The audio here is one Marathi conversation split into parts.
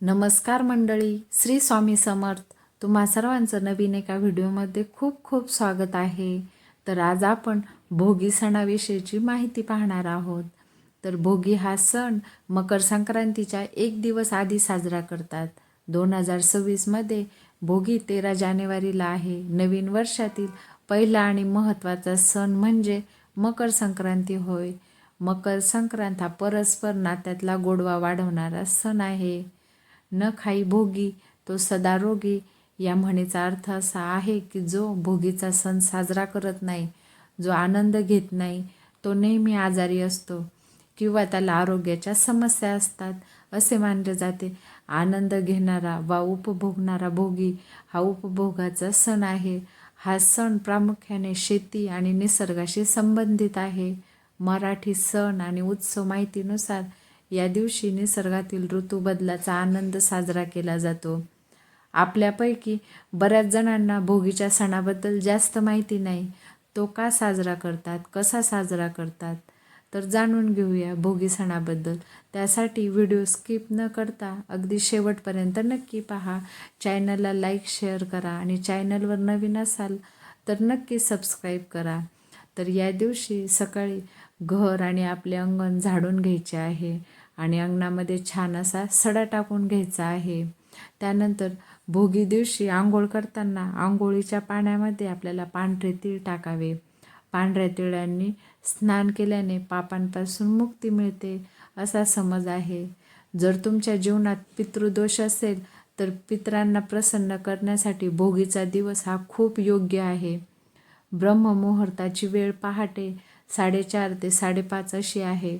नमस्कार मंडळी श्री स्वामी समर्थ. तुम्हा सर्वांचं नवीन एका व्हिडिओमध्ये खूप खूप स्वागत आहे. तर आज आपण भोगी सणाविषयीची माहिती पाहणार आहोत. तर भोगी हा सण मकर संक्रांतीच्या एक दिवस आधी साजरा करतात. दोन हजार सव्वीसमध्ये भोगी तेरा जानेवारीला आहे. नवीन वर्षातील पहिला आणि महत्त्वाचा सण म्हणजे मकर संक्रांती होय. मकर संक्रांत हा परस्पर नात्यातला गोडवा वाढवणारा सण आहे. न खाई भोगी तो सदा रोगी. या म्हणीचा अर्थ असा आहे की जो भोगीचा सण साजरा करत नाही जो आनंद घेत नाही तो नेहमी आजारी असतो किंवा त्याला आरोग्याच्या समस्या असतात असे मानले जाते. आनंद घेणारा वा उपभोगणारा भोगी हा उपभोगाचा सण आहे. हा सण प्रामुख्याने शेती आणि निसर्गाशी संबंधित आहे. मराठी सण आणि उत्सव माहितीनुसार या दिवशी निसर्गातील ऋतूबदलाचा आनंद साजरा केला जातो. आपल्यापैकी बऱ्याच जणांना भोगीच्या सणाबद्दल जास्त माहिती नाही. तो का साजरा करतात? कसा साजरा करतात? तर जाणून घेऊया भोगी सणाबद्दल. त्यासाठी व्हिडिओ स्किप न करता अगदी शेवटपर्यंत नक्की पहा. चॅनलला लाईक शेअर करा आणि चॅनलवर नवीन असाल तर नक्की सबस्क्राईब करा. तर या दिवशी सकाळी घर आणि आपले अंगण झाडून घ्यायचे आहे. आणि अंगणामध्ये छान असा सडा टाकून घ्यायचा आहे. त्यानंतर भोगी दिवशी आंघोळ करताना आंघोळीच्या पाण्यामध्ये आपल्याला पांढरे तीळ टाकावे. पांढऱ्या तिळांनी स्नान केल्याने पापांपासून मुक्ती मिळते असा समज आहे. जर तुमच्या जीवनात पितृदोष असेल तर पितरांना प्रसन्न करण्यासाठी भोगीचा दिवस हा खूप योग्य आहे. ब्रह्ममुहूर्ताची वेळ पहाटे साडेचार ते साडेपाच अशी आहे.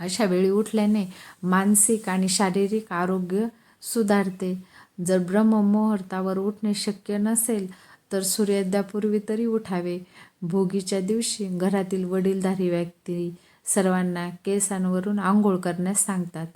अशा वेळी उठल्याने मानसिक आणि शारीरिक आरोग्य सुधारते. जर ब्रह्ममुहूर्तावर उठणे शक्य नसेल तर सूर्योदयापूर्वी तरी उठावे. भोगीच्या दिवशी घरातील वडीलधारी व्यक्ती सर्वांना केसांवरून आंघोळ करण्यास सांगतात.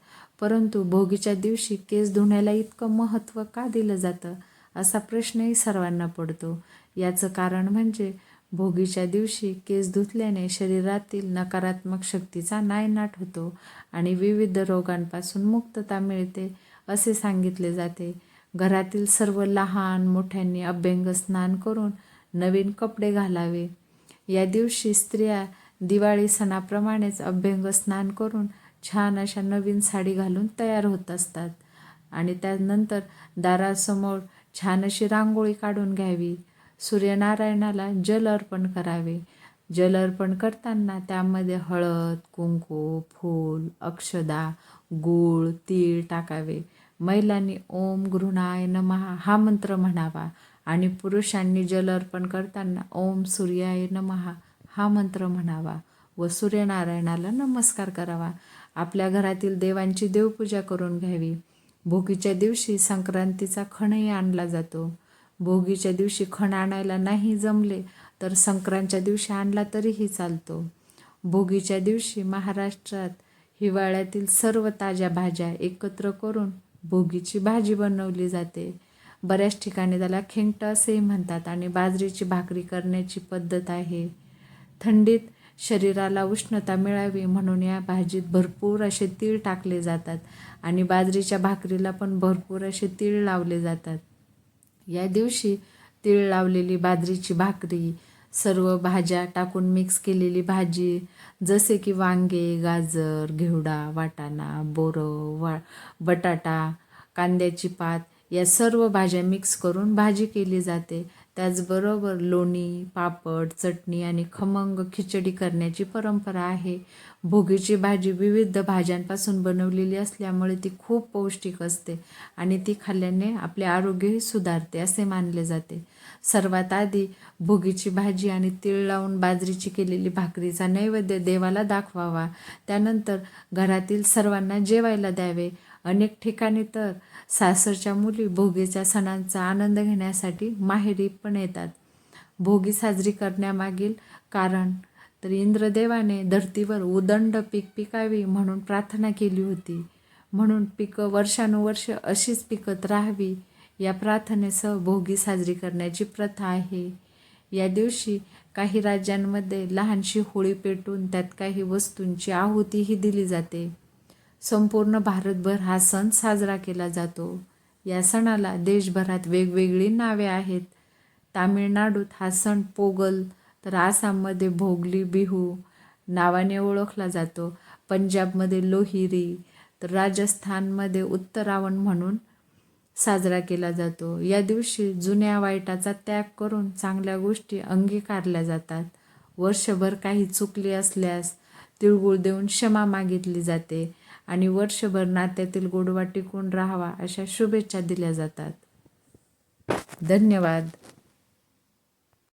परंतु भोगीच्या दिवशी केस धुण्याला इतकं महत्त्व का दिलं जातं? असा प्रश्नही सर्वांना पडतो. याचं कारण म्हणजे भोगीच्या दिवशी केस धुतल्याने शरीरातील नकारात्मक शक्तीचा नायनाट होतो आणि विविध रोगांपासून मुक्तता मिळते असे सांगितले जाते. घरातील सर्व लहान मोठ्यांनी अभ्यंग स्नान करून नवीन कपडे घालावे. या दिवशी स्त्रिया दिवाळी सणाप्रमाणेच अभ्यंग स्नान करून छान अशा नवीन साडी घालून तयार होत असतात आणि त्यानंतर दारासमोर छान अशी रांगोळी काढून घ्यावी. सूर्यनारायणाला जल अर्पण करावे. जल अर्पण करताना त्यामध्ये हळद कुंकू फूल अक्षदा गूळ तीळ टाकावे. महिलांनी ओम गृणाय नमहा हा मंत्र म्हणावा आणि पुरुषांनी जल अर्पण करताना ओम सूर्याय नमहा हा मंत्र म्हणावा व सूर्यनारायणाला नमस्कार करावा. आपल्या घरातील देवांची देवपूजा करून घ्यावी. भोगीच्या दिवशी संक्रांतीचा खणही आणला जातो. भोगीच्या दिवशी खण आणायला नाही जमले तर संक्रांतच्या दिवशी आणला तरीही चालतो. भोगीच्या दिवशी महाराष्ट्रात हिवाळ्यातील सर्व ताज्या भाज्या एकत्र करून भोगीची भाजी बनवली जाते. बऱ्याच ठिकाणी त्याला खेंगट असेही म्हणतात आणि बाजरीची भाकरी करण्याची पद्धत आहे. थंडीत शरीराला उष्णता मिळावी म्हणून या भाजीत भरपूर असे तीळ टाकले जातात आणि बाजरीच्या भाकरीला पण भरपूर असे तीळ लावले जातात. या दिवशी तीळ लावलेली बाजरीची भाकरी सर्व भाज्या टाकून मिक्स केलेली भाजी जसे की वांगे गाजर घेवडा वाटाणा बोरं वा बटाटा कांद्याची पात या सर्व भाज्या मिक्स करून भाजी केली जाते. त्याचबरोबर लोणी पापड चटणी आणि खमंग खिचडी करण्याची परंपरा आहे. भोगीची भाजी विविध भाज्यांपासून बनवलेली असल्यामुळे ती खूप पौष्टिक असते आणि ती खाल्ल्याने आपले आरोग्यही सुधारते असे मानले जाते. सर्वात आधी भोगीची भाजी आणि तीळ लावून बाजरीची केलेली भाकरीचा नैवेद्य देवाला दाखवावा. त्यानंतर घरातील सर्वांना जेवायला द्यावे. अनेक ठिकाणी तर सासरच्या मुली भोगीच्या सणांचा आनंद घेण्यासाठी माहेरी पण येतात. भोगी साजरी करण्यामागील कारण तर इंद्रदेवाने धर्तीवर उदंड पीक पिकावी म्हणून प्रार्थना केली होती. म्हणून पिकं वर्षानुवर्ष अशीच पिकत राहावी या प्रार्थनेसह भोगी साजरी करण्याची प्रथा आहे. या दिवशी काही राज्यांमध्ये लहानशी होळी पेटून त्यात काही वस्तूंची आहुतीही दिली जाते. संपूर्ण भारतभर हा सण साजरा केला जातो. या सणाला देशभरात वेगवेगळी नावे आहेत. तामिळनाडूत हा सण पोगल तर आसाममध्ये भोगली बिहू नावाने ओळखला जातो. पंजाबमध्ये लोहिरी तर राजस्थानमध्ये उत्तरावण म्हणून साजरा केला जातो. या दिवशी जुन्या वाईटाचा त्याग करून चांगल्या गोष्टी अंगीकारल्या जातात. वर्षभर काही चुकली असल्यास तिळगुळ देऊन क्षमा मागितली जाते. आणि वर्षभर नात्यातील गोडवा टिकून राहावा अशा शुभेच्छा दिल्या जातात. धन्यवाद.